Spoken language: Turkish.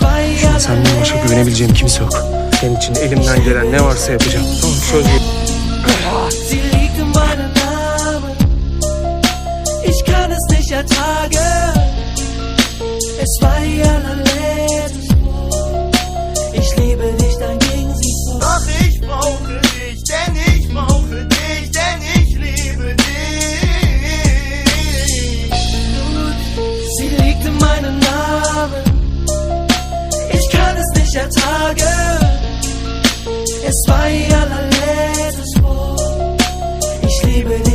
war ja Senden başka güvenebileceğim kimse yok. Senin için elimden gelen ne varsa yapacağım. Tamam söz. Ich es nicht ertragen. Es war Sie liegt in meinen Namen, ich kann es nicht ertragen. Es war ihr allerletztes Wort, ich liebe dich.